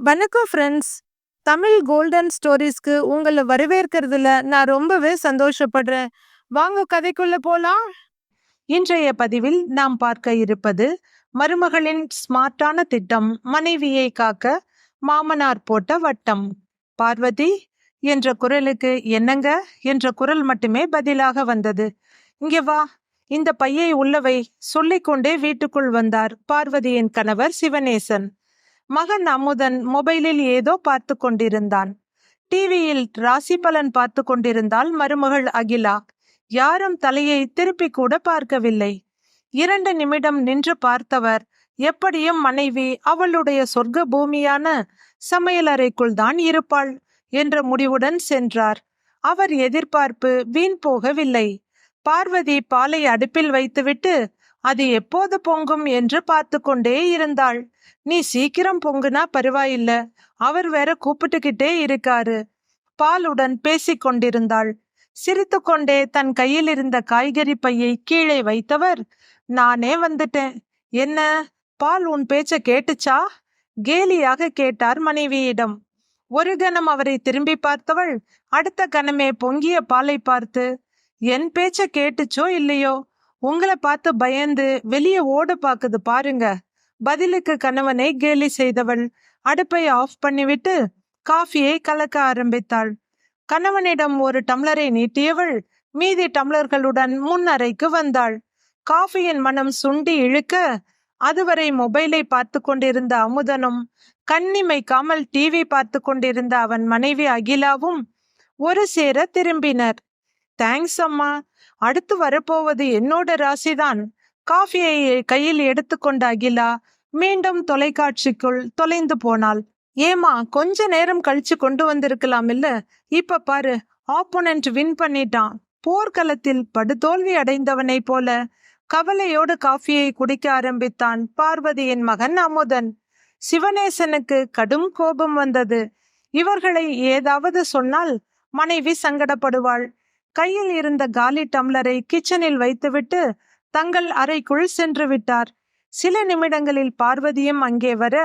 வணக்கம் friends Tamil golden ஸ்டோரிஸ்க்கு உங்களை வரவேற்கிறதுல நான் ரொம்பவே சந்தோஷப்படுறேன். வாங்க கதைக்குள்ள போலாம். இன்றைய பதிவில் நாம் பார்க்க இருப்பது மருமகளின் ஸ்மார்ட்டான திட்டம் மனைவியை காக்க மாமனார் போட்ட வட்டம். பார்வதி என்ற குரலுக்கு என்னங்க? என்ற குரல் மட்டுமே பதிலாக வந்தது. இங்கே வா இந்த பையை உள்ளவை சொல்லிக்கொண்டே வீட்டுக்குள் வந்தார் பார்வதியின் கணவர் சிவனேசன். மகன் அமுதன் மொபைலில் ஏதோ பார்த்து கொண்டிருந்தான். டிவியில் ராசி பலன் பார்த்து கொண்டிருந்தால் மருமகள் அகிலா. யாரும் தலையை திருப்பி கூட பார்க்கவில்லை. இரண்டு நிமிடம் நின்று பார்த்தவர் எப்படியும் மனைவி அவளுடைய சொர்க்க பூமியான சமையலறைக்குள் தான் இருப்பாள் என்ற முடிவுடன் சென்றார். அவர் எதிர்பார்ப்பு வீண் போகவில்லை. பார்வதி பாலை அடுப்பில் வைத்துவிட்டு அது எப்போது பொங்கும் என்று பார்த்து கொண்டே இருந்தாள். நீ சீக்கிரம் பொங்குனா பரவாயில்ல. அவர் வேற கூப்பிட்டுக்கிட்டே இருக்காரு. பாலுடன் பேசிக் கொண்டிருந்தாள். சிரித்துக்கொண்டே தன் கையில் இருந்த காய்கறி பையை கீழே வைத்தவர் நானே வந்துட்டேன். என்ன? பால் உன் பேச்ச கேட்டுச்சா? கேலியாக கேட்டார் மனைவியிடம். ஒரு கணம் அவரை திரும்பி பார்த்தவள் அடுத்த கணமே பொங்கிய பாலை பார்த்து என் பேச்ச கேட்டுச்சோ இல்லையோ? உங்களை பார்த்து பயந்து வெளியே ஓட பாக்குது பாருங்க. பதிலுக்கு கணவனை கேலி செய்தவள் அடுப்பை ஆஃப் பண்ணிவிட்டு காஃபியை கலக்க ஆரம்பித்தாள். கணவனிடம் ஒரு டம்ளரை நீட்டியவள் மீதி டம்ளர்களுடன் முன் அறைக்கு வந்தாள். காஃபியின் மனம் சுண்டி இழுக்க அதுவரை மொபைலை பார்த்து கொண்டிருந்த அமுதனும் கண்ணிமைக்காமல் டிவி பார்த்து கொண்டிருந்த அவன் மனைவி அகிலாவும் ஒரு சேர திரும்பினர். தேங்க்ஸ் அம்மா. அடுத்து வரப்போவது என்னோட ராசிதான். காஃபியை கையில் எடுத்துக்கொண்ட அகிலா மீண்டும் தொலைக்காட்சிக்குள் தொலைந்து போனாள். ஏமா கொஞ்ச நேரம் கழிச்சு கொண்டு வந்திருக்கலாம் இல்ல? இப்ப பாரு ஆப்போனன்ட் வின் பண்ணிட்டான். போர்க்களத்தில் படுதோல்வி அடைந்தவனைப் போல கவலையோடு காஃபியை குடிக்க ஆரம்பித்தான் பார்வதியின் மகன் அமுதன். சிவனேசனுக்கு கடும் கோபம் வந்தது. இவர்களை ஏதாவது சொன்னால் மனைவி சங்கடப்படுவாள். கையில் இருந்த காலி டம்ளரை கிச்சனில் வைத்துவிட்டு தங்கள் அறைக்குள் சென்று விட்டார். சில நிமிடங்களில் பார்வதியும் அங்கே வர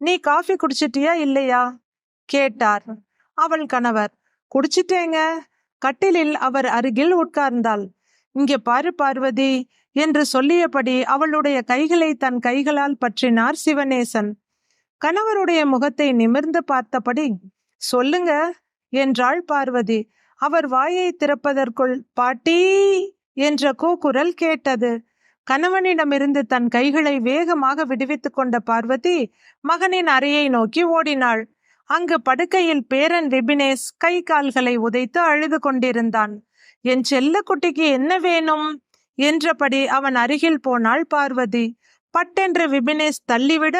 நீ காஃபி குடிச்சிட்டியா இல்லையா? கேட்டார். அவள் கணவர் குடிச்சிட்டேங்க. கட்டிலில் அவர் அருகில் உட்கார்ந்தாள். இங்கே பாரு பார்வதி என்று சொல்லியபடி அவளுடைய கைகளை தன் கைகளால் பற்றினார் சிவநேசன் கணவருடைய முகத்தை நிமிர்ந்து பார்த்தபடி சொல்லுங்க என்றாள் பார்வதி. அவர் வாயை திறப்பதற்குள் பாட்டி என்ற கூக்குரல் கேட்டது. கணவனிடமிருந்து தன் கைகளை வேகமாக விடுவித்துக் கொண்ட பார்வதி மகனின் அறையை நோக்கி ஓடினாள். அங்கு படுக்கையில் பேரன் விபினேஷ் கை கால்களை உதைத்து அழுது கொண்டிருந்தான். என் செல்ல குட்டிக்கு என்ன வேணும்? என்றபடி அவன் அருகில் போனாள் பார்வதி. பட்டென்று விபினேஷ் தள்ளிவிட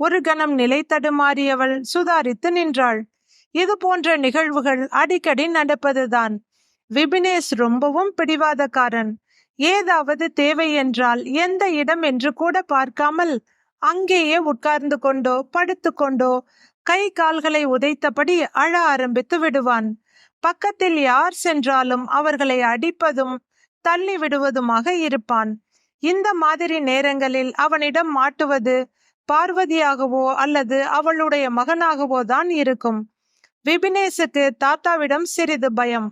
ஒரு கணம் நிலை தடுமாறியவள் சுதாரித்து நின்றாள். இது போன்ற நிகழ்வுகள் அடிக்கடி நடப்பதுதான். விபினேஷ் ரொம்பவும் பிடிவாதக்காரன். ஏதாவது தேவை என்றால் எந்த இடம் என்று கூட பார்க்காமல் அங்கேயே உட்கார்ந்து கொண்டோ படுத்து கொண்டோ கை கால்களை உதைத்தபடி அழ ஆரம்பித்து விடுவான். பக்கத்தில் யார் சென்றாலும் அவர்களை அடிப்பதும் தள்ளி விடுவதுமாக இருப்பான். இந்த மாதிரி நேரங்களில் அவனிடம் மாட்டுவது பார்வதியாகவோ அல்லது அவளுடைய மகனாகவோ தான் இருக்கும். விபினேஷுக்கு தாத்தாவிடம் சிறிது பயம்.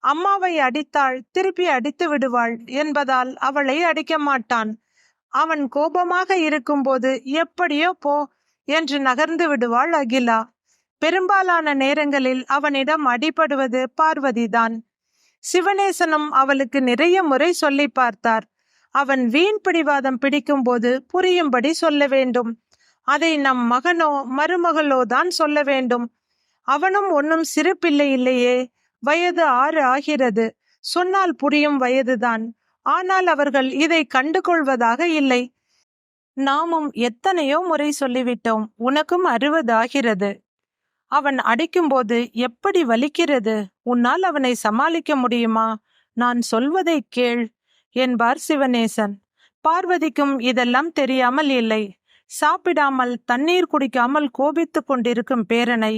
அம்மாவை அடித்தாள் திருப்பி அடித்து விடுவாள் என்பதால் அவளை அடிக்க மாட்டான். அவன் கோபமாக இருக்கும்போது எப்படியோ போ என்று நகர்ந்து விடுவாள் அகிலா. பெரும்பாலான நேரங்களில் அவனிடம் அடிபடுவது பார்வதிதான். சிவநேசனும் அவளுக்கு நிறைய முறை சொல்லி பார்த்தார். அவன் வீண் பிடிவாதம் பிடிக்கும்போது புரியும்படி சொல்ல வேண்டும். அதை நம் மகனோ மருமகளோ தான் சொல்ல வேண்டும். அவனும் ஒன்னும் சிறு இல்லையே? வயது ஆறு ஆகிறது. சொன்னால் புரியும் வயதுதான். ஆனால் அவர்கள் இதை கண்டுகொள்வதாக இல்லை. நாமும் எத்தனையோ முறை சொல்லிவிட்டோம் உனக்கும் அறுபது ஆகிறது. அவன் அடிக்கும்போது எப்படி வலிக்கிறது? உன்னால் அவனை சமாளிக்க முடியுமா? நான் சொல்வதை கேள் என்பார் சிவனேசன் பார்வதிக்கும் இதெல்லாம் தெரியாமல் இல்லை. சாப்பிடாமல் தண்ணீர் குடிக்காமல் கோபித்துக் கொண்டிருக்கும் பேரனை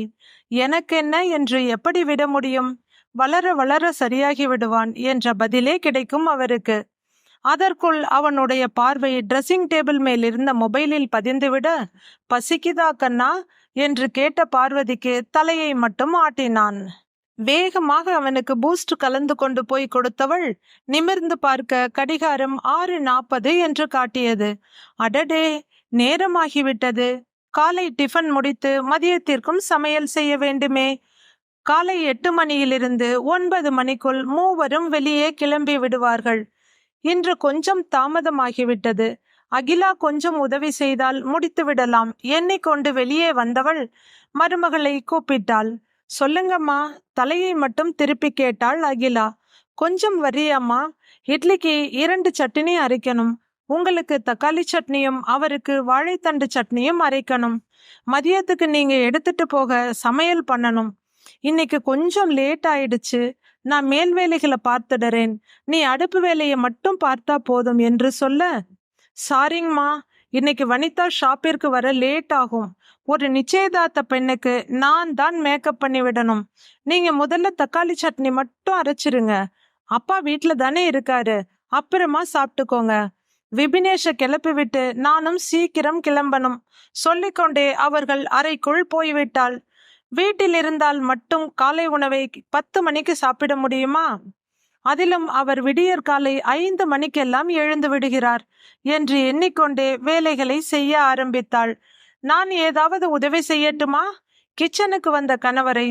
எனக்கென்ன என்று எப்படி விட முடியும்? வளர வளர சரியாகி விடுவான் என்ற பதிலே கிடைக்கும் அவருக்கு. அதற்குள் அவனுடைய பார்வை ட்ரெஸ்ஸிங் டேபிள் மேல் இருந்த மொபைலில் பதிந்துவிட பசிக்குதா கண்ணா என்று கேட்ட பார்வதிக்கு தலையை மட்டும் ஆட்டினான். வேகமாக அவனுக்கு பூஸ்ட் கலந்து கொண்டு போய் கொடுத்தவள் நிமிர்ந்து பார்க்க கடிகாரம் ஆறு நாற்பது என்று காட்டியது. அடடே! நேரமாகிவிட்டது. காலை டிஃபன் முடித்து மதியத்திற்கும் சமையல் செய்ய வேண்டுமே. காலை எட்டு மணியிலிருந்து ஒன்பது மணிக்குள் மூவரும் வெளியே கிளம்பி விடுவார்கள். இன்று கொஞ்சம் தாமதமாகிவிட்டது. அகிலா கொஞ்சம் உதவி செய்தால் முடித்து விடலாம். எண்ணிக்கொண்டு வெளியே வந்தவள் மருமகளை கூப்பிட்டாள். சொல்லுங்கம்மா தலையை மட்டும் திருப்பி கேட்டாள் அகிலா. கொஞ்சம் வரியம்மா. இட்லிக்கு இரண்டு சட்னி அரைக்கணும். உங்களுக்கு தக்காளி சட்னியும் அவருக்கு வாழைத்தண்டு சட்னியும் அரைக்கணும். மதியத்துக்கு நீங்க எடுத்துட்டு போக சமையல் பண்ணணும். இன்னைக்கு கொஞ்சம் லேட் ஆயிடுச்சு. நான் மேல் வேலைகளை பார்த்துடுறேன். நீ அடுப்பு வேலையை மட்டும் பார்த்தா போதும் என்று சொல்ல சாரிங்கம்மா இன்னைக்கு வனிதா ஷாப்பிற்கு வர லேட் ஆகும். ஒரு நிச்சயதார்த்த பெண்ணுக்கு நான் தான் மேக்கப் பண்ணி விடணும். நீங்க முதல்ல தக்காளி சட்னி மட்டும் அரைச்சிருங்க. அப்பா வீட்டில் தானே இருக்காரு. அப்புறமா சாப்பிட்டுக்கோங்க. விபினேஷ கிளப்பிவிட்டு நானும் சீக்கிரம் கிளம்பணும். சொல்லிக்கொண்டே அவர்கள் அறைக்குள் போய்விட்டாள். வீட்டில் இருந்தால் மட்டும் காலை உணவை பத்து மணிக்கு சாப்பிட முடியுமா? அதிலும் அவர் விடியற் காலை ஐந்து மணிக்கெல்லாம் எழுந்து விடுகிறார் என்று எண்ணிக்கொண்டே வேலைகளை செய்ய ஆரம்பித்தாள். நான் ஏதாவது உதவி செய்யட்டுமா? கிச்சனுக்கு வந்த கணவரை.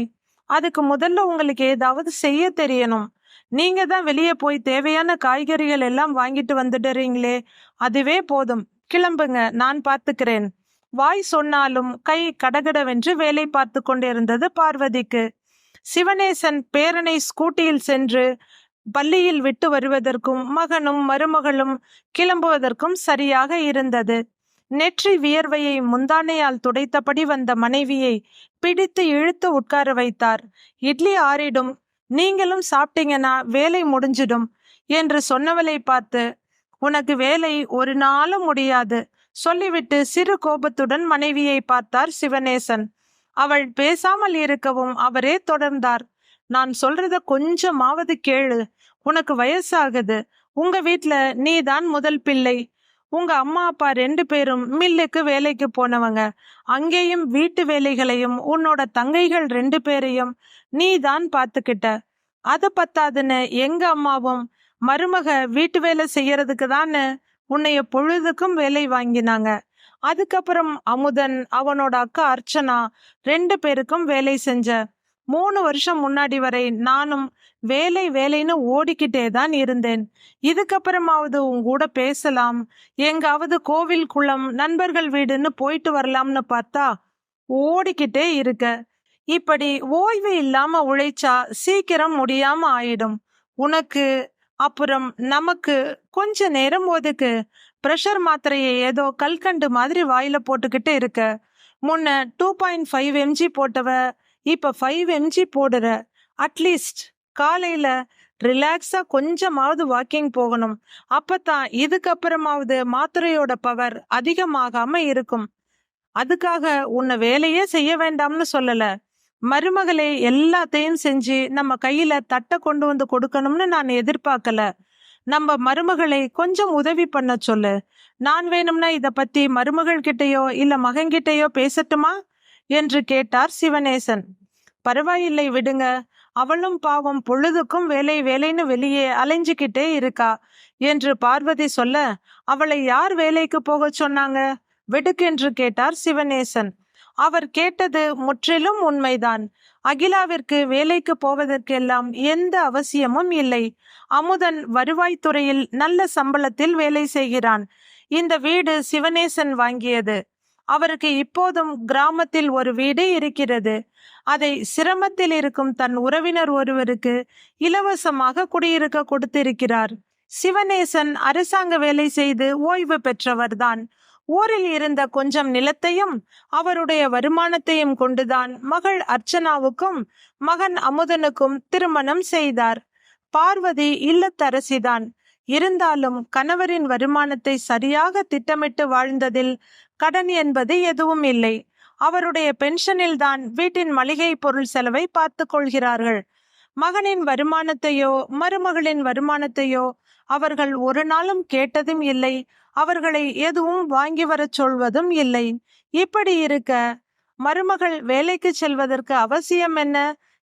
அதுக்கு முதல்ல உங்களுக்கு ஏதாவது செய்ய தெரியணும். நீங்க தான் வெளியே போய் தேவையான காய்கறிகள் எல்லாம் வாங்கிட்டு வந்துடுறீங்களே. அதுவே போதும். கிளம்புங்க நான் பார்த்துக்கிறேன். வாய் சொன்னாலும் கை கடகடவென்று வேலை பார்த்து கொண்டிருந்தது பார்வதிக்கு. சிவனேசன் பேரனை ஸ்கூட்டியில் சென்று பள்ளியில் விட்டு வருவதற்கும் மகனும் மருமகளும் கிளம்புவதற்கும் சரியாக இருந்தது. நெற்றி வியர்வையை முந்தானையால் துடைத்தபடி வந்த மனைவியை பிடித்து இழுத்து உட்கார வைத்தார். இட்லி ஆறிடும் நீங்களும் சாப்பிட்டீங்கன்னா வேலை முடிஞ்சிடும் என்று சொன்னவளை பார்த்து உனக்கு வேலை ஒரு நாளும் முடியாது சொல்லிவிட்டு சிறு கோபத்துடன் மனைவியை பார்த்தார் சிவநேசன் அவள் பேசாமல் இருக்கவும் அவரே தொடர்ந்தார். நான் சொல்றத கொஞ்சமாவது கேளு. உனக்கு வயசாகுது. உங்க வீட்ல நீ தான் முதல் பிள்ளை. உங்க அம்மா அப்பா ரெண்டு பேரும் மில்லுக்கு வேலைக்கு போனவங்க. அங்கேயும் வீட்டு வேலைகளையும் உன்னோட தங்கைகள் ரெண்டு பேரையும் நீ தான் பார்த்துக்கிட்ட. அது பத்தாதுன்னு எங்க அம்மாவும் மருமக வீட்டு வேலை செய்யறதுக்கு தான்னு உன்னைய பொழுதுக்கும் வேலை வாங்கினாங்க. அதுக்கப்புறம் அமுதன் அவனோட அக்கா அர்ச்சனா ரெண்டு பேருக்கும் வேலை செஞ்ச மூணு வருஷம் முன்னாடி வரை நானும் வேலை வேலைன்னு ஓடிக்கிட்டே தான் இருந்தேன். இதுக்கப்புறமாவது உங்கூட பேசலாம். எங்காவது கோவில் குளம் நண்பர்கள் வீடுன்னு போயிட்டு வரலாம்னு பார்த்தா ஓடிக்கிட்டே இருக்க. இப்படி ஓய்வு இல்லாம உழைச்சா சீக்கிரம் முடியாம ஆயிடும். உனக்கு அப்புறம் நமக்கு கொஞ்ச நேரம் ஒதுக்கு. ப்ரெஷர் மாத்திரையை ஏதோ கல்கண்டு மாதிரி வாயில போட்டுக்கிட்டு இருக்க. முன்ன டூ பாயிண்ட் ஃபைவ் எம்ஜி போட்டவ இப்போ ஃபைவ் எம்ஜி போடுற. அட்லீஸ்ட் காலையில் ரிலாக்ஸாக கொஞ்சமாவது வாக்கிங் போகணும். அப்பதான் இதுக்கப்புறமாவது மாத்திரையோட பவர் அதிகமாகாம இருக்கும். அதுக்காக உன்னை வேலையே செய்ய வேண்டாம்னு சொல்லலை. மருமகளே எல்லாத்தையும் செஞ்சு நம்ம கையில தட்டை கொண்டு வந்து கொடுக்கணும்னு நான் எதிர்பார்க்கல. நம்ம மருமகளை கொஞ்சம் உதவி பண்ண சொல்லு. நான் வேணும்னா இத பத்தி மருமகள் இல்லை இல்ல மகன்கிட்டயோ பேசட்டுமா? என்று கேட்டார் சிவனேசன். பரவாயில்லை விடுங்க. அவளும் பாவம் பொழுதுக்கும் வேலை வேலைன்னு வெளியே அலைஞ்சுக்கிட்டே இருக்கா என்று பார்வதி சொல்ல அவளை யார் வேலைக்கு போகச் சொன்னாங்க? வெடுக்கென்று கேட்டார் சிவனேசன். அவர் கேட்டது முற்றிலும் உண்மைதான். அகிலாவிற்கு வேலைக்கு போவதற்கெல்லாம் எந்த அவசியமும் இல்லை. அமுதன் வருவாய்த்துறையில் நல்ல சம்பளத்தில் வேலை செய்கிறான். இந்த வீடு சிவனேசன் வாங்கியது. அவருக்கு இப்போதும் கிராமத்தில் ஒரு வீடு இருக்கிறது. அதை சிரமத்தில் இருக்கும் தன் உறவினர் ஒருவருக்கு இலவசமாக குடியிருக்க கொடுத்திருக்கிறார். சிவநேசன் அரசாங்க வேலை செய்து ஓய்வு பெற்றவர்தான். ஊரில் இருந்த கொஞ்சம் நிலத்தையும் அவருடைய வருமானத்தையும் கொண்டுதான் மகள் அர்ச்சனாவுக்கும் மகன் அமுதனுக்கும் திருமணம் செய்தார். பார்வதி இல்லத்தரசிதான். இருந்தாலும் கணவரின் வருமானத்தை சரியாக திட்டமிட்டு வாழ்ந்ததில் கடன் என்பது எதுவும் இல்லை. அவருடைய பென்ஷனில் தான் வீட்டின் மளிகை பொருள் செலவை பார்த்து கொள்கிறார்கள். மகனின் வருமானத்தையோ மருமகளின் வருமானத்தையோ அவர்கள் ஒரு நாளும் கேட்டதும் இல்லை. அவர்களை எதுவும் வாங்கி வரச் சொல்வதும் இல்லை. இப்படி இருக்க மருமகள் வேலைக்கு செல்வதற்கு அவசியம் என்ன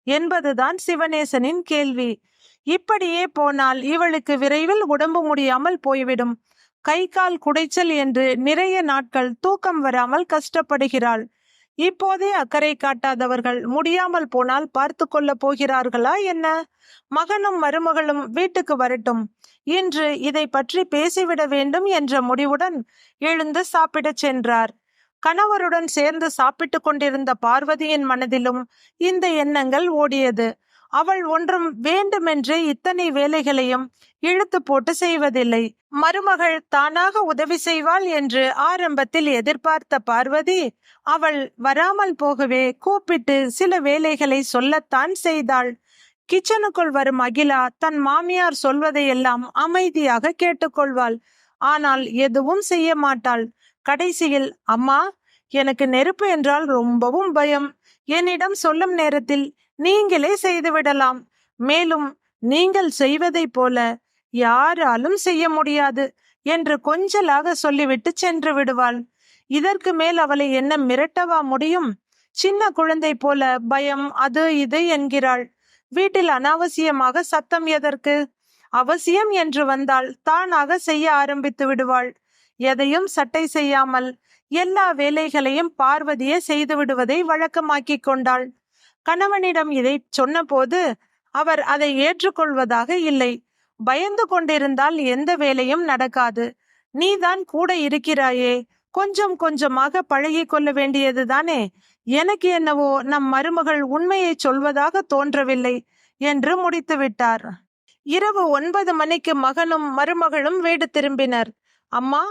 என்பதுதான் சிவநேசனின் கேள்வி. இப்படியே போனால் இவளுக்கு விரைவில் உடம்பு முடியாமல் போய்விடும். கை கால் குடைச்சல் என்று நிறைய நாட்கள் தூக்கம் வராமல் கஷ்டப்படுகிறாள். இப்போதே அக்கறை காட்டாதவர்கள் முடியாமல் போனால் பார்த்து கொள்ள போகிறார்களா என்ன? மகனும் மருமகளும் வீட்டுக்கு வரட்டும். இன்று இதை பற்றி பேசிவிட வேண்டும் என்ற முடிவுடன் எழுந்து சாப்பிடச் சென்றார். கணவருடன் சேர்ந்து சாப்பிட்டு கொண்டிருந்த பார்வதியின் மனதிலும் இந்த எண்ணங்கள் ஓடியது. அவள் ஒன்றும் வேண்டுமென்றே இத்தனை வேலைகளையும் இழுத்து போட்டு செய்வதில்லை. மருமகள் தானாக உதவி செய்வாள் என்று ஆரம்பத்தில் எதிர்பார்த்த பார்வதி அவள் வராமல் போகவே கூப்பிட்டு சில வேலைகளை சொல்லத்தான் செய்தாள். கிச்சனுக்குள் வரும் அகிலா தன் மாமியார் சொல்வதையெல்லாம் அமைதியாக கேட்டுக்கொள்வாள். ஆனால் எதுவும் செய்ய மாட்டாள். கடைசியில் அம்மா எனக்கு நெருப்பு என்றால் ரொம்பவும் பயம். என்னிடம் சொல்லும் நேரத்தில் நீங்களே செய்துவிடலாம் மேலும் நீங்கள் செய்வதைப் போல யாராலும் செய்ய முடியாது என்று கொஞ்சலாக சொல்லிவிட்டு சென்று விடுவாள். இதற்கு மேல் அவளை என்ன மிரட்டவா முடியும்? சின்ன குழந்தை போல பயம் அது இது என்கிறாள். வீட்டில் அனாவசியமாக சத்தம் எதற்கு? அவசியம் என்று வந்தால் தானாக செய்ய ஆரம்பித்து விடுவாள். எதையும் சட்டை செய்யாமல் எல்லா வேலைகளையும் பார்வதியே செய்து விடுவதை வழக்கமாக்கிக் கொண்டாள். கணவனிடம் இதை சொன்னபோது அவர் அதை ஏற்றுக்கொள்வதாக இல்லை. பயந்து கொண்டிருந்தால் எந்த வேலையும் நடக்காது. நீதான் கூட இருக்கிறாயே. கொஞ்சம் கொஞ்சமாக பழகி கொள்ள வேண்டியதுதானே எனக்கு என்னவோ நம் மருமகள் உண்மையை சொல்வதாக தோன்றவில்லை என்று முடித்து விட்டார். இரவு ஒன்பது மணிக்கு மகனும் மருமகளும் வீடு திரும்பினர். அம்மா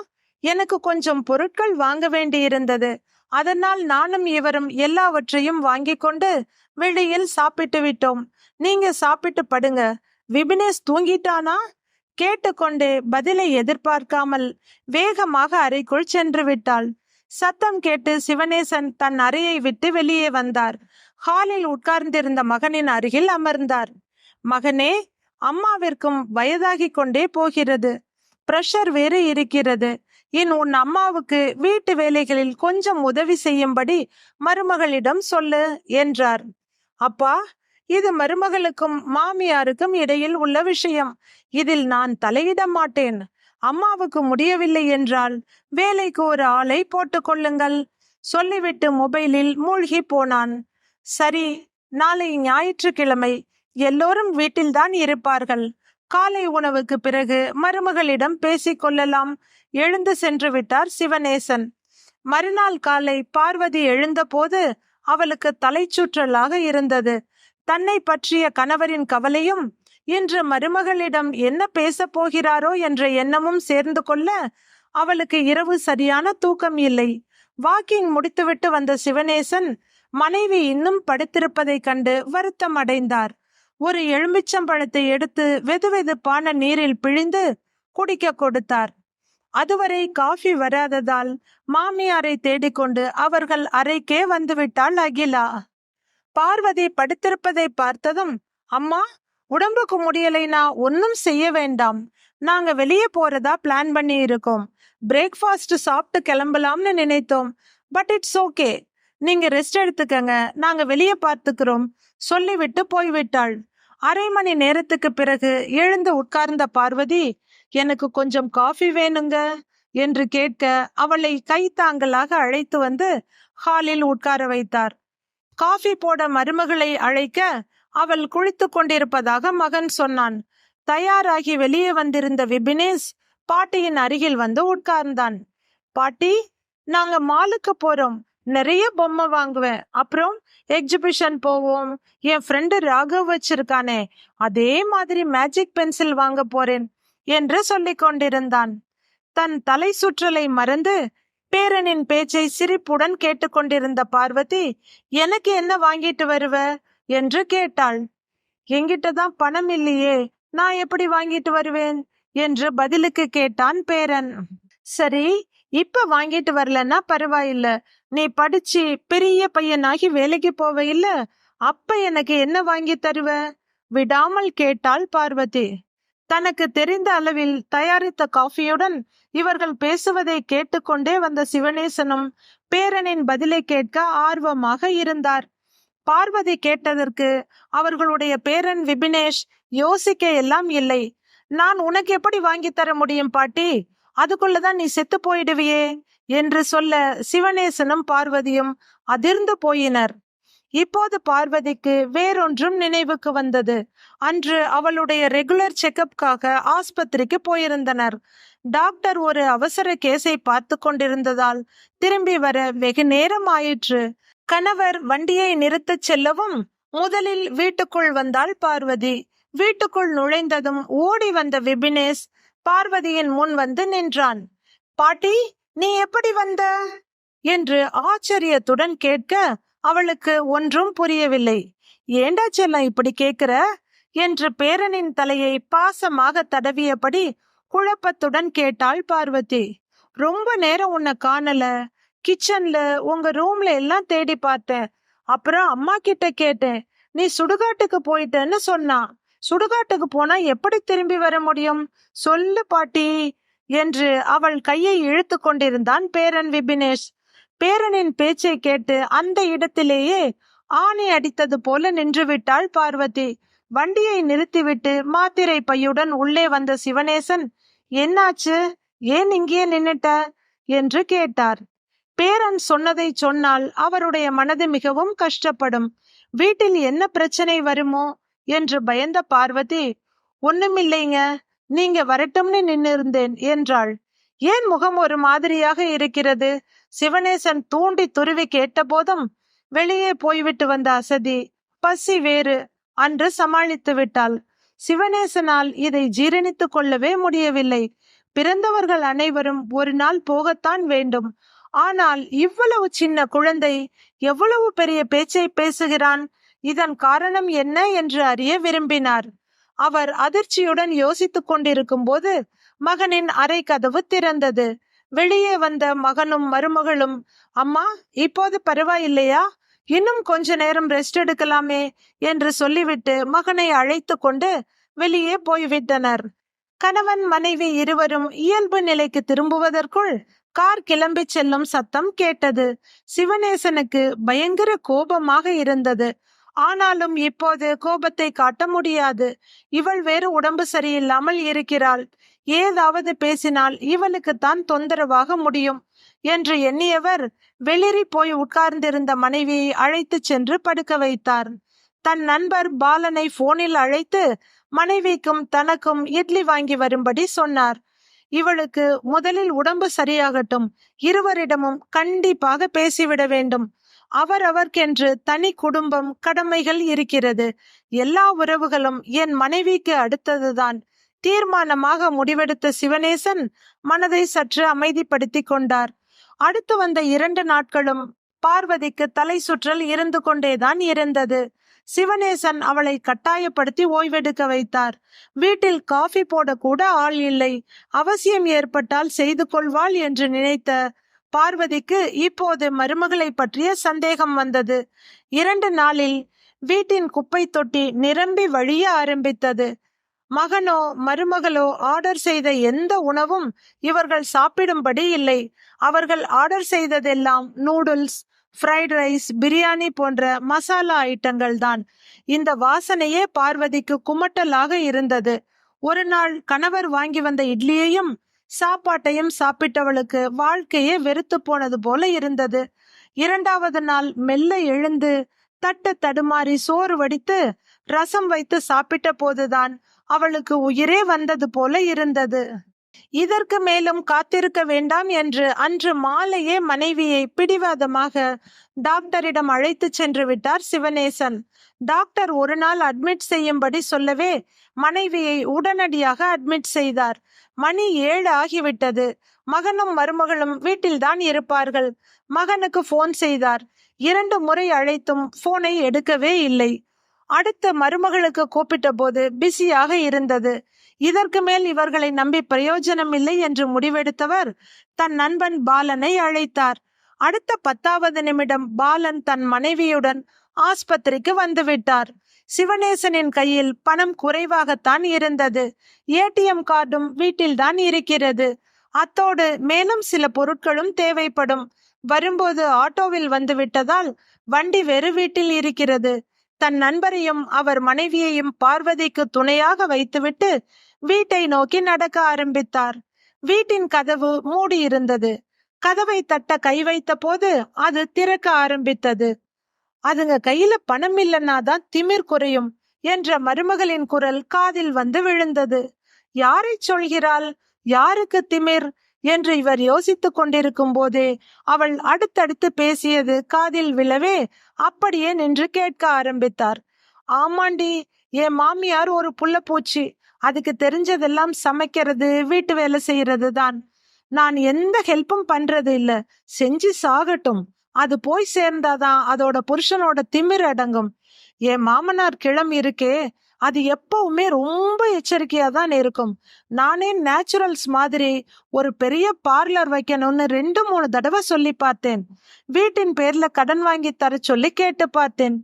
எனக்கு கொஞ்சம் பொருட்கள் வாங்க வேண்டியிருந்தது. அதனால் நானும் இவரும் எல்லாவற்றையும் வாங்கி கொண்டு வெளியில் சாப்பிட்டு விட்டோம். நீங்க சாப்பிட்டு படுங்க. விபினேஷ் தூங்கிட்டானா? கேட்டுக்கொண்டே பதிலை எதிர்பார்க்காமல் வேகமாக அறைக்குள் சென்று விட்டாள். சத்தம் கேட்டு சிவனேசன் தன் அறையை விட்டு வெளியே வந்தார். ஹாலில் உட்கார்ந்திருந்த மகனின் அருகில் அமர்ந்தார். மகனே அம்மாவிற்கும் வயதாகி கொண்டே போகிறது. பிரஷர் வேறு இருக்கிறது. இன் உன் அம்மாவுக்கு வீட்டு வேலைகளில் கொஞ்சம் உதவி செய்யும்படி மருமகளிடம் சொல்லு என்றார். அப்பா இது மருமகளுக்கும் மாமியாருக்கும் இடையில் உள்ள விஷயம். இதில் நான் தலையிட மாட்டேன். அம்மாவுக்கு முடியவில்லை என்றால் வேலைக்கு ஒரு ஆளை போட்டுக்கொள்ளுங்கள் சொல்லிவிட்டு மொபைலில் மூழ்கி போனான். சரி நாளை ஞாயிற்றுக்கிழமை எல்லோரும் வீட்டில்தான் இருப்பார்கள். காலை உணவுக்கு பிறகு மருமகளிடம் பேசிக் கொள்ளலாம். எழுந்து சென்று விட்டார் சிவநேசன். மறுநாள் காலை பார்வதி எழுந்தபோது அவளுக்கு தலைச்சுற்றலாக இருந்தது. தன்னை பற்றிய கணவரின் கவலையும் இன்று மருமகளிடம் என்ன பேசப் போகிறாரோ என்ற எண்ணமும் சேர்ந்து கொள்ள அவளுக்கு இரவு சரியான தூக்கம் இல்லை. வாக்கிங் முடித்துவிட்டு வந்த சிவநேசன் மனைவி இன்னும் படுத்திருப்பதைக் கண்டு வருத்தம் அடைந்தார் ஒரு எலுமிச்சம்பழத்தை எடுத்து வெதுவெதுப்பான நீரில் பிழிந்து குடிக்க கொடுத்தார். அதுவரை காஃபி வராததால் மாமியாரை தேடிக்கொண்டு அவர்கள் அறைக்கே வந்துவிட்டாள் அகிலா. பார்வதி படுத்திருப்பதை பார்த்ததும் அம்மா உடம்புக்கு முடியலைனா ஒன்னும் செய்ய வேண்டாம். நாங்க வெளியே போறதா பிளான் பண்ணி இருக்கோம் பிரேக்ஃபாஸ்ட் சாப்பிட்டு கிளம்பலாம்னு நினைத்தோம். But it's okay. நீங்க ரெஸ்ட் எடுத்துக்கங்க. நாங்க வெளியே பார்த்துக்கிறோம். சொல்லிவிட்டு போய்விட்டாள். அரை மணி நேரத்துக்கு பிறகு எழுந்து உட்கார்ந்த பார்வதி எனக்கு கொஞ்சம் காஃபி வேணுங்க என்று கேட்க அவளை கைத்தாங்கலாக அழைத்து வந்து ஹாலில் உட்கார வைத்தார். காஃபி போட மருமகளை அழைக்க அவள் குளித்து கொண்டிருப்பதாக மகன் சொன்னான். தயாராகி வெளியே வந்திருந்த விபினேஷ் பாட்டியின் அருகில் வந்து உட்கார்ந்தான். பாட்டி நாங்க மாலுக்கு போறோம். நிறைய பொம்மை வாங்குவேன். அப்புறம் எக்ஸிபிஷன் போவோம். என் ஃப்ரெண்டு ராகவ் வச்சிருக்கானே. அதே மாதிரி மேஜிக் பென்சில் வாங்க போறேன். என்று சொல்லிக் கொண்டிருந்தான். தன் தலை சுற்றலை மறந்து பேரனின் பேச்சை சிரிப்புடன் கேட்டுக்கொண்டிருந்த பார்வதி எனக்கு என்ன வாங்கிட்டு வருவ? என்று கேட்டாள். என்கிட்ட தான் பணம் இல்லையே நான் எப்படி வாங்கிட்டு வருவேன்? என்று பதிலுக்கு கேட்டான் பேரன். சரி இப்ப வாங்கிட்டு வரலன்னா பரவாயில்ல. நீ படிச்சு பெரிய பையனாகி வேலைக்கு போவ இல்ல? அப்ப எனக்கு என்ன வாங்கி தருவ? விடாமல் கேட்டாள் பார்வதி. தனக்கு தெரிந்த அளவில் தயாரித்த காஃபியுடன் இவர்கள் பேசுவதை கேட்டுக்கொண்டே வந்த சிவனேசனும் பேரனின் பதிலை கேட்க ஆர்வமாக இருந்தார். பார்வதி கேட்டதற்கு அவர்களுடைய பேரன் விபினேஷ் யோசிக்க எல்லாம் இல்லை. நான் உனக்கு எப்படி வாங்கி தர முடியும் பாட்டி? அதுக்குள்ளதான் நீ செத்து போயிடுவியே என்று சொல்ல சிவனேசனும் பார்வதியும் அதிர்ந்து போயினர். இப்போது பார்வதிக்கு வேறொன்றும் நினைவுக்கு வந்தது. அன்று அவளுடைய ரெகுலர் செக்கப்காக ஆஸ்பத்திரிக்கு போயிருந்தனர். டாக்டர் ஒரு அவசர கேஸை பார்த்து கொண்டிருந்ததால் திரும்பி வர வெகு நேரம் ஆயிற்று. கணவர் வண்டியை நிறுத்தச் செல்லவும் முதலில் வீட்டுக்குள் வந்தாள் பார்வதி. வீட்டுக்குள் நுழைந்ததும் ஓடி வந்த விபினேஷ் பார்வதியின் முன் வந்து நின்றான். பாட்டி நீ எப்படி வந்த? என்று ஆச்சரியத்துடன் கேட்க அவளுக்கு ஒன்றும் புரியவில்லை. ஏண்டா செல்லம் இப்படி கேக்குற? என்று பேரனின் தலையை பாசமாக தடவியபடி குழப்பத்துடன் கேட்டாள் பார்வதி. ரொம்ப நேரம் உன்னை காணல. கிச்சன்ல உங்க ரூம்ல எல்லாம் தேடி பார்த்தேன். அப்புறம் அம்மா கிட்ட கேட்டேன். நீ சுடுகாட்டுக்கு போயிட்டேன்னு சொன்னா. சுடுகாட்டுக்கு போனா எப்படி திரும்பி வர முடியும்? சொல்லு பாட்டி என்று அவள் கையை இழுத்து கொண்டிருந்தான் பேரன் விபினேஷ். பேரனின் பேச்சை கேட்டு அந்த இடத்திலேயே ஆணி அடித்தது போல நின்று விட்டாள் பார்வதி. வண்டியை நிறுத்திவிட்டு மாத்திரை பையுடன் உள்ளே வந்த சிவனேசன் என்னாச்சு? ஏன் இங்கே நின்னுட்ட? என்று கேட்டார். பேரன் சொன்னதை சொன்னால் அவருடைய மனது மிகவும் கஷ்டப்படும். வீட்டில் என்ன பிரச்சனை வருமோ? என்று பயந்த பார்வதி ஒண்ணுமில்லைங்க நீங்க வரட்டும்னு நின்னு இருந்தேன் என்றாள். ஏன் முகம் ஒரு மாதிரியாக இருக்கிறது? சிவனேசன் தூண்டி துருவி கேட்டபோதும் வெளியே போய்விட்டு வந்த அசதி பசி வேறு. அன்று சமாளித்து விட்டாள். சிவநேசனால் இதை ஜீரணித்துக் கொள்ளவே முடியவில்லை. பிறந்தவர்கள் அனைவரும் ஒரு நாள் போகத்தான் வேண்டும். ஆனால் இவ்வளவு சின்ன குழந்தை எவ்வளவு பெரிய பேச்சை பேசுகிறான்? இதன் காரணம் என்ன என்று அறிய விரும்பினார். அவர் அதிர்ச்சியுடன் யோசித்துக் கொண்டிருக்கும் போது மகனின் அறை கதவு திறந்தது. வெளியே வந்த மகனும் மருமகளும் அம்மா இப்போது பரவாயில்லையா? இன்னும் கொஞ்ச நேரம் ரெஸ்ட் எடுக்கலாமே என்று சொல்லிவிட்டு மகனை அழைத்து கொண்டு வெளியே போய்விட்டனர். கணவன் மனைவி இருவரும் இயல்பு நிலைக்கு திரும்புவதற்குள் கார் கிளம்பி செல்லும் சத்தம் கேட்டது. சிவநேசனுக்கு பயங்கர கோபமாக இருந்தது. ஆனாலும் இப்போது கோபத்தை காட்ட முடியாது. இவள் வேறு உடம்பு சரியில்லாமல் இருக்கிறாள். ஏதாவது பேசினால் இவளுக்குத்தான் தொந்தரவாக முடியும். என்று எண்ணியவர் வெளிரி போய் உட்கார்ந்திருந்த மனைவியை அழைத்து சென்று படுக்க வைத்தார். தன் நண்பர் பாலனை போனில் அழைத்து மனைவிக்கும் தனக்கும் இட்லி வாங்கி வரும்படி சொன்னார். இவளுக்கு முதலில் உடம்பு சரியாகட்டும் இருவரிடமும் கண்டிப்பாக பேசிவிட வேண்டும். அவரவர்க்கென்று தனி குடும்பம் கடமைகள் இருக்கிறது. எல்லா உறவுகளும் என் மனைவிக்கு அடுத்ததுதான். தீர்மானமாக முடிவெடுத்த சிவனேசன் மனதை சற்று அமைதிப்படுத்தி கொண்டார். அடுத்து வந்த இரண்டு நாட்களும் பார்வதிக்கு தலை சுற்றல் இருந்து கொண்டேதான் இருந்தது. சிவனேசன் அவளை கட்டாயப்படுத்தி ஓய்வெடுக்க வைத்தார். வீட்டில் காஃபி போடக்கூட ஆள் இல்லை. அவசியம் ஏற்பட்டால் செய்து கொள்வாள் என்று நினைத்த பார்வதிக்கு இப்போது மருமகளை பற்றிய சந்தேகம் வந்தது. இரண்டு நாளில் வீட்டின் குப்பை தொட்டி நிரம்பி வழிய ஆரம்பித்தது. மகனோ மருமகளோ ஆர்டர் செய்த எந்த உணவும் இவர்கள் சாப்பிடும்படி இல்லை. அவர்கள் ஆர்டர் செய்ததெல்லாம் நூடுல்ஸ் ஃப்ரைட் ரைஸ் பிரியாணி போன்ற மசாலா ஐட்டங்கள் தான். இந்த வாசனையே பார்வதிக்கு குமட்டலாக இருந்தது. ஒரு நாள் கணவர் வாங்கி வந்த இட்லியையும் சாப்பாட்டையும் சாப்பிட்டவளுக்கு வாழ்க்கையே வெறுத்து போனது போல இருந்தது. இரண்டாவது நாள் மெல்ல எழுந்து தட்டு தடுமாறி சோறு வடித்து ரசம் வைத்து சாப்பிட்ட போதுதான் அவளுக்கு உயிரே வந்தது போல இருந்தது. இதற்கு மேலும் காத்திருக்க வேண்டாம் என்று அன்று மாலையே மனைவியை பிடிவாதமாக டாக்டரிடம் அழைத்து சென்று விட்டார் சிவநேசன் டாக்டர் ஒரு நாள் அட்மிட் செய்யும்படி சொல்லவே மனைவியை உடனடியாக அட்மிட் செய்தார். மணி ஏழு ஆகிவிட்டது. மகனும் மருமகளும் வீட்டில்தான் இருப்பார்கள். மகனுக்கு போன் செய்தார். இரண்டு முறை அழைத்தும் போனை எடுக்கவே இல்லை. அடுத்த மருமகளுக்கு கூப்பிட்ட போது பிஸியாக இருந்தது. இதற்கு மேல் இவர்களை நம்பி பிரயோஜனம் இல்லை என்று முடிவெடுத்தவர் தன் நண்பன் பாலனை அழைத்தார். அடுத்த பத்தாவது நிமிடம் பாலன் தன் மனைவியுடன் ஆஸ்பத்திரிக்கு வந்துவிட்டார். சிவநேசனின் கையில் பணம் குறைவாகத்தான் இருந்தது. ஏடிஎம் கார்டும் வீட்டில்தான் இருக்கிறது. அத்தோடு மேலும் சில பொருட்களும் தேவைப்படும். வரும்போது ஆட்டோவில் வந்து விட்டதால் வண்டி வெறு வீட்டில் இருக்கிறது. தன் நண்பரையும் அவர் மனைவியையும் பார்வதிக்கு துணையாக வைத்துவிட்டு வீட்டை நோக்கி நடக்க ஆரம்பித்தார். வீட்டின் கதவு மூடியிருந்தது. கதவை தட்ட கை வைத்த போது அது திறக்க ஆரம்பித்தது. அதுங்க கையில பணம் இல்லைன்னா தான் திமிர் குறையும் என்ற மருமகளின் குரல் காதில் வந்து விழுந்தது. யாரை சொல்கிறாள்? யாருக்கு திமிர்? என்று இவர் யோசித்துக் கொண்டிருக்கும் போதே அவள் அடுத்தடுத்து பேசியது காதில் விழவே அப்படியே நின்று கேட்க ஆரம்பித்தார். ஆமாண்டி என் மாமியார் ஒரு புள்ளப்பூச்சி. அதுக்கு தெரிஞ்சதெல்லாம் சமைக்கிறது வீட்டு வேலை செய்யறது தான் நான் எந்த ஹெல்ப்பும் பண்றது இல்ல. செஞ்சு சாகட்டும். அது போய் சேர்ந்தாதான் அதோட புருஷனோட திமிர் அடங்கும். என் மாமனார் கிளம் இருக்கே. அது எப்பவுமே ரொம்ப எச்சரிக்கையா தான் இருக்கும். நானே நேச்சுரல்ஸ் மாதிரி ஒரு பெரிய பார்லர் வைக்கணும்னு ரெண்டு மூணு தடவை சொல்லி பார்த்தேன். வீட்டின் பேர்ல கடன் வாங்கி தர சொல்லி கேட்டு பார்த்தேன்.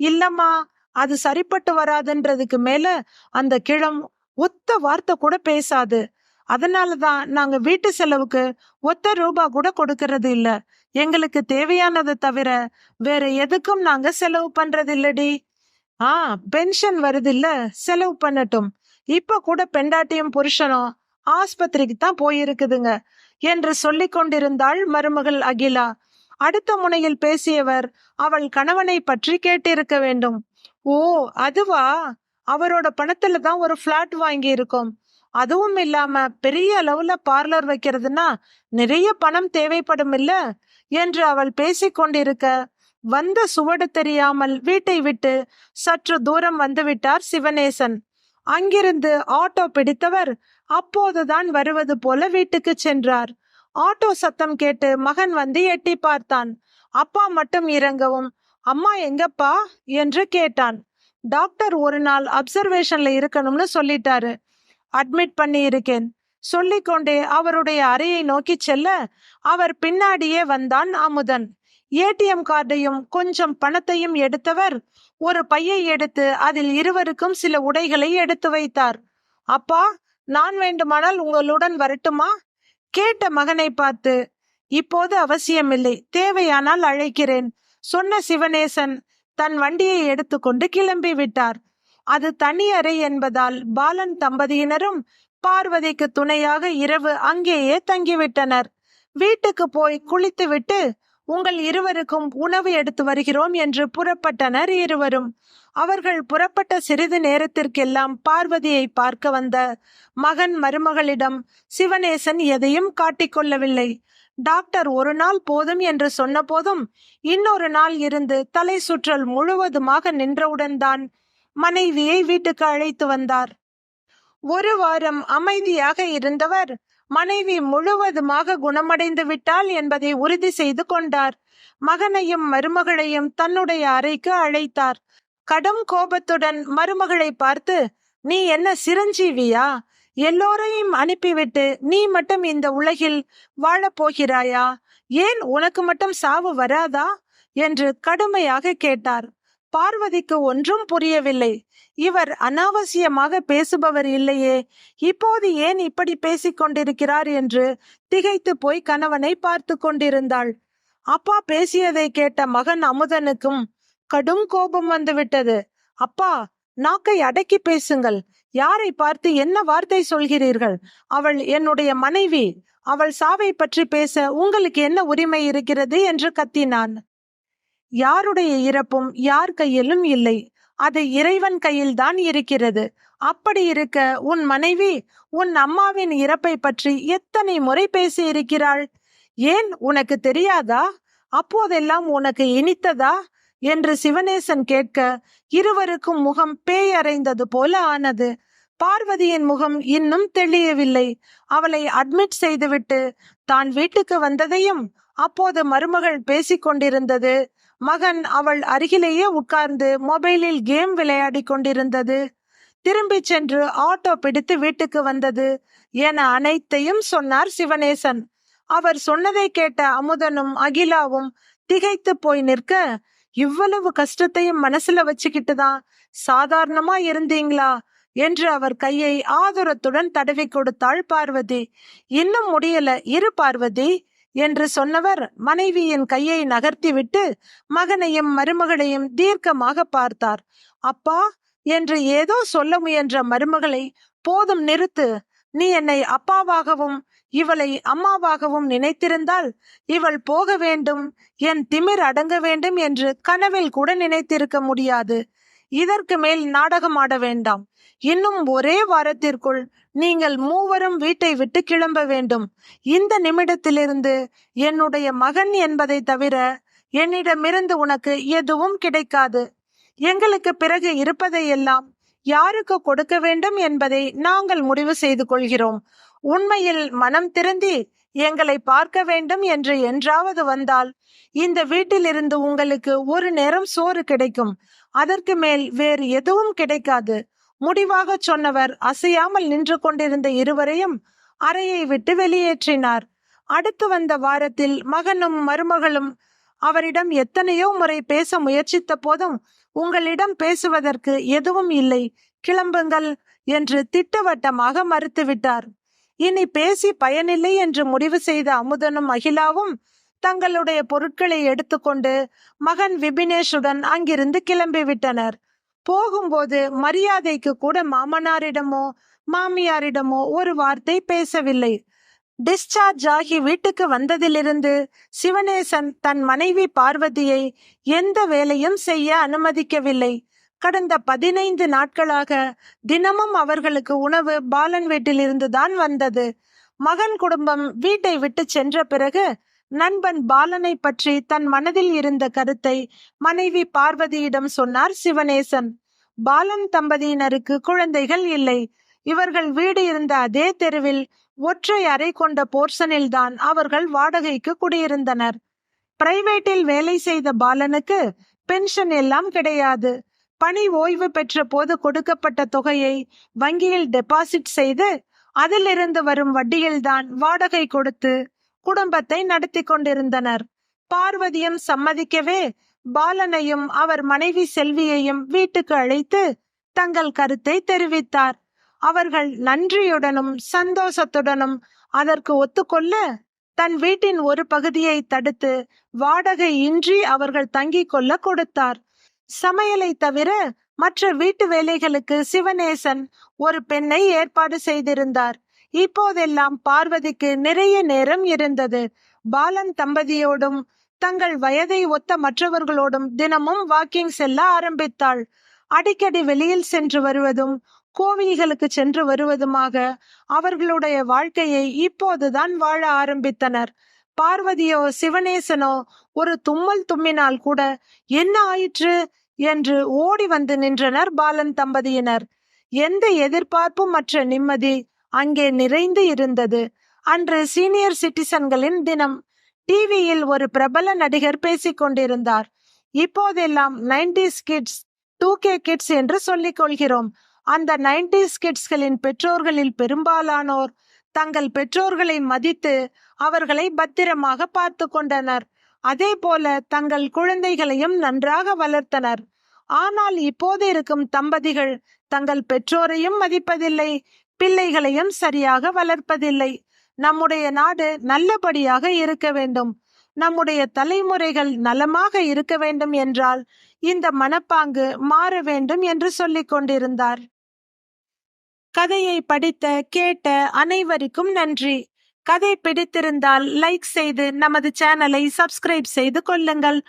இல்லம்மா அது சரிப்பட்டு வராதுன்றதுக்கு மேல அந்த கிழம் ஒத்த வார்த்தை கூட பேசாது. அதனாலதான் நாங்க வீட்டு செலவுக்கு ஒத்த ரூபா கூட கொடுக்கறது இல்ல. எங்களுக்கு தேவையானதை தவிர வேற எதுக்கும் நாங்க செலவு பண்றது இல்லடி ஆ பென்ஷன் வருது இல்ல செலவு பண்ணட்டும். இப்ப கூட பெண்டாட்டியும் புருஷனும் ஆஸ்பத்திரிக்கு தான் போயிருக்குதுங்க என்று சொல்லிக் கொண்டிருந்தாள் மருமகள் அகிலா. அடுத்த முனையில் பேசியவர் அவள் கணவனை பற்றி கேட்டிருக்க வேண்டும். ஓ அதுவா? அவரோட பணத்துல தான் ஒரு பிளாட் வாங்கி இருக்கோம் அதுவும் இல்லாம பெரிய அளவுல பார்லர் வைக்கிறதுனா நிறைய பணம் தேவைப்படும் இல்ல என்று அவள் பேசிக்கொண்டிருக்க வந்த சுவடு தெரியாமல் வீட்டை விட்டு சற்று தூரம் வந்துவிட்டார் சிவனேசன். அங்கிருந்து ஆட்டோ பிடித்தவர் அப்போதுதான் வருவது போல வீட்டுக்கு சென்றார். ஆட்டோ சத்தம் கேட்டு மகன் வந்து எட்டி பார்த்தான். அப்பா மட்டும் இறங்கவும் அம்மா எங்கப்பா? என்று கேட்டான். டாக்டர் ஒரு நாள் அப்சர்வேஷன்ல இருக்கணும்னு சொல்லிட்டாரு. அட்மிட் பண்ணி இருக்கேன் சொல்லிக்கொண்டே அவருடைய அறையை நோக்கி செல்ல அவர் பின்னாடியே வந்தான் அமுதன். ஏடிஎம் கார்டையும் கொஞ்சம் பணத்தையும் எடுத்தவர் ஒரு பையை எடுத்து அதில் இருவருக்கும் சில உடைகளை எடுத்து வைத்தார். அப்பா நான் வேண்டுமானால் உங்களுடன் வரட்டுமா? கேட்ட மகனை பார்த்து இப்போது அவசியமில்லை தேவையானால் அழைக்கிறேன். சொன்ன சிவனேசன் தன் வண்டியை எடுத்துக்கொண்டு கிளம்பி விட்டார். அது தனி அறை என்பதால் பாலன் தம்பதியினரும் பார்வதிக்கு துணையாக இரவு அங்கேயே தங்கிவிட்டனர். வீட்டுக்கு போய் குளித்துவிட்டு உங்கள் இருவருக்கும் உணவு எடுத்து வருகிறோம் என்று புறப்பட்டனர் இருவரும். அவர்கள் புறப்பட்ட சிறிது நேரத்திற்கெல்லாம் பார்வதியை பார்க்க வந்த மகன் மருமகளிடம் சிவநேசன் எதையும் காட்டிக்கொள்ளவில்லை டாக்டர் ஒரு நாள் போதும் என்று சொன்ன போதும் இன்னொரு நாள் இருந்து தலை சுற்றல் முழுவதுமாக நின்றவுடன் தான் மனைவியை வீட்டுக்கு அழைத்து வந்தார். ஒரு வாரம் அமைதியாக இருந்தவர் மனைவி முழுவதுமாக குணமடைந்து விட்டாள் என்பதை உறுதி செய்து கொண்டார். மகனையும் மருமகளையும் தன்னுடைய அறைக்கு அழைத்தார். கடும் கோபத்துடன் மருமகளை பார்த்து நீ என்ன சிரஞ்சீவியா? எல்லோரையும் அனுப்பிவிட்டு நீ மட்டும் இந்த உலகில் வாழப் போகிறாயா? ஏன் உனக்கு மட்டும் சாவு வராதா? என்று கடுமையாக கேட்டார். பார்வதிக்கு ஒன்றும் புரியவில்லை. இவர் அனாவசியமாக பேசுபவர் இல்லையே. இப்போது ஏன் இப்படி பேசிக் கொண்டிருக்கிறார் என்று திகைத்து போய் கணவனை பார்த்து கொண்டிருந்தாள். அப்பா பேசியதை கேட்ட மகன் அமுதனுக்கும் கடும் கோபம் வந்துவிட்டது. அப்பா நாக்கை அடக்கி பேசுங்கள். யாரை பார்த்து என்ன வார்த்தை சொல்கிறீர்கள்? அவள் என்னுடைய மனைவி. அவள் சாவை பற்றி பேச உங்களுக்கு என்ன உரிமை இருக்கிறது? என்று கத்தினான். யாருடைய இறப்பும் யார் கையிலும் இல்லை. அது இறைவன் கையில்தான் இருக்கிறது. அப்படி இருக்க உன் மனைவி உன் அம்மாவின் இறப்பை பற்றி எத்தனை முறை பேசி இருக்கிறாள் ஏன் உனக்கு தெரியாதா? அப்போதெல்லாம் உனக்கு இனித்ததா? என்று சிவனேசன் கேட்க இருவருக்கும் முகம் பேயறைந்தது போல ஆனது. பார்வதியின் முகம் இன்னும் தெளியவில்லை. அவளை அட்மிட் செய்துவிட்டு தான் வீட்டுக்கு வந்ததையும் அப்போது மருமகள் பேசிக் கொண்டிருந்தது மகன் அவள் அருகிலேயே உட்கார்ந்து மொபைலில் கேம் விளையாடி கொண்டிருந்தது. திரும்பி சென்று ஆட்டோ பிடித்து வீட்டுக்கு வந்தது என அனைத்தையும் சொன்னார் சிவனேசன். அவர் சொன்னதை கேட்ட அமுதனும் அகிலாவும் திகைத்து போய் நிற்க இவ்வளவு கஷ்டத்தையும் மனசுல வச்சுக்கிட்டு தான் சாதாரணமா இருந்தீங்களா? என்று அவர் கையை ஆதுரத்துடன் தடவி கொடுத்தாள் பார்வதி. இன்னும் முடியல இரு பார்வதி. என்று சொன்னவர் மனைவியின் கையை நகர்த்திவிட்டு மகனையும் மருமகளையும் தீர்க்கமாக பார்த்தார். அப்பா என்று ஏதோ சொல்ல முயன்ற மருமகளை போதும் நிறுத்து. நீ என்னை அப்பாவாகவும் இவளை அம்மாவாகவும் நினைத்திருந்தால் இவள் போக வேண்டும் என் திமிர் அடங்க வேண்டும் என்று கனவில் கூட நினைத்திருக்க முடியாது. இதற்கு மேல் நாடகம் ஆட வேண்டாம். இன்னும் ஒரே வாரத்திற்குள் நீங்கள் மூவரும் வீட்டை விட்டு கிளம்ப வேண்டும். இந்த நிமிடத்திலிருந்து என்னுடைய மகன் என்பதை தவிர என்னிடமிருந்து உனக்கு எதுவும் கிடைக்காது. எங்களுக்கு பிறகு இருப்பதையெல்லாம் யாருக்கு கொடுக்க வேண்டும் என்பதை நாங்கள் முடிவு செய்து கொள்கிறோம். உண்மையில் மனம் திருந்தி எங்களை பார்க்க வேண்டும் என்று என்றாவது வந்தால் இந்த வீட்டிலிருந்து உங்களுக்கு ஒரு நேரம் சோறு கிடைக்கும். அதற்கு மேல் வேறு எதுவும் கிடைக்காது. முடிவாக சொன்னவர் அசையாமல் நின்று கொண்டிருந்த இருவரையும் அறையை விட்டு வெளியேற்றினார். அடுத்து வந்த வாரத்தில் மகனும் மருமகளும் அவரிடம் எத்தனையோ முறை பேச முயற்சித்த போதும் உங்களிடம் பேசுவதற்கு எதுவும் இல்லை கிளம்புங்கள் என்று திட்டவட்டமாக மறுத்துவிட்டார். இனி பேசி பயனில்லை என்று முடிவு செய்த அமுதனும் அகிலாவும் தங்களுடைய பொருட்களை எடுத்துக்கொண்டு மகன் விபினேஷுடன் அங்கிருந்து கிளம்பிவிட்டனர் போகும்போது மரியாதைக்கு கூட மாமனாரிடமோ மாமியாரிடமோ ஒரு வார்த்தை பேசவில்லை. டிஸ்சார்ஜ் ஆகி வீட்டுக்கு வந்ததிலிருந்து சிவனேசன் தன் மனைவி பார்வதியை எந்த வேலையும் செய்ய அனுமதிக்கவில்லை. கடந்த பதினைந்து நாட்களாக தினமும் அவர்களுக்கு உணவு பாலன் வீட்டிலிருந்து தான் வந்தது. மகன் குடும்பம் வீட்டை விட்டு சென்ற பிறகு நண்பன் பாலனை பற்றி தன் மனதில் இருந்த கருத்தை மனைவி பார்வதியிடம் சொன்னார் சிவனேசன். பாலன் தம்பதியினருக்கு குழந்தைகள் இல்லை. இவர்கள் வீடு இருந்த அதே தெருவில் ஒற்றை அறை கொண்ட போர்ஷனில் தான் அவர்கள் வாடகைக்கு குடியிருந்தனர். பிரைவேட்டில் வேலை செய்த பாலனுக்கு பென்ஷன் எல்லாம் கிடையாது. பணி ஓய்வு பெற்ற போது கொடுக்கப்பட்ட தொகையை வங்கியில் டெபாசிட் செய்து அதிலிருந்து வரும் வட்டியில்தான் வாடகை கொடுத்து குடும்பத்தை நடத்தி கொண்டிருந்தனர் பார்வதியும் சம்மதிக்கவே பாலனையும் அவர் மனைவி செல்வியையும் வீட்டுக்கு அழைத்து தங்கள் கருத்தை தெரிவித்தார். அவர்கள் நன்றியுடனும் சந்தோஷத்துடனும் அதற்கு ஒத்துக்கொள்ள தன் வீட்டின் ஒரு பகுதியை தடுத்து வாடகை இன்றி அவர்கள் தங்கிக் கொள்ள கொடுத்தார். சமையலை தவிர மற்ற வீட்டு வேலைகளுக்கு சிவநேசன் ஒரு பெண்ணை ஏற்பாடு செய்திருந்தார். இப்போதெல்லாம் பார்வதிக்கு நிறைய நேரம் இருந்தது. பாலன் தம்பதியோடும் தங்கள் வயதை ஒத்த மற்றவர்களோடும் தினமும் வாக்கிங் செல்ல ஆரம்பித்தாள். அடிக்கடி வெளியில் சென்று வருவதும் கோவில்களுக்கு சென்று வருவதுமாக அவர்களுடைய வாழ்க்கையை இப்போதுதான் வாழ ஆரம்பித்தனர். பார்வதியோ சிவனேசனோ ஒரு தும்மல் தும்மினால் கூட என்ன ஆயிற்று? என்று ஓடி வந்து நின்றனர் பாலன் தம்பதியினர். எந்த எதிர்பார்ப்பும் மற்ற நிம்மதி அங்கே நிறைந்து இருந்தது. அன்று சீனியர் சிட்டிசன்களின் தினம். டிவியில் ஒரு பிரபல நடிகர் பேசிக் கொண்டிருந்தார். இப்போதெல்லாம் nineties kids two K kids என்று சொல்லிக் கொள்கிறோம். அந்த நைன்டிஸ் கிட்ஸ்களின் பெற்றோர்களில் பெரும்பாலானோர் தங்கள் பெற்றோர்களை மதித்து அவர்களை பத்திரமாக பார்த்து கொண்டனர். அதே போல தங்கள் குழந்தைகளையும் நன்றாக வளர்த்தனர். ஆனால் இப்போது இருக்கும் தம்பதிகள் தங்கள் பெற்றோரையும் மதிப்பதில்லை. பிள்ளைகளையும் சரியாக வளர்ப்பதில்லை. நம்முடைய நாடு நல்லபடியாக இருக்க வேண்டும். நம்முடைய தலைமுறைகள் நலமாக இருக்க வேண்டும் என்றால் இந்த மனப்பாங்கு மாற வேண்டும் என்று சொல்லிக் கொண்டிருந்தார். கதையை படித்த கேட்ட அனைவருக்கும் நன்றி. கதை பிடித்திருந்தால் லைக் செய்து நமது சேனலை சப்ஸ்கிரைப் செய்து கொள்ளுங்கள்.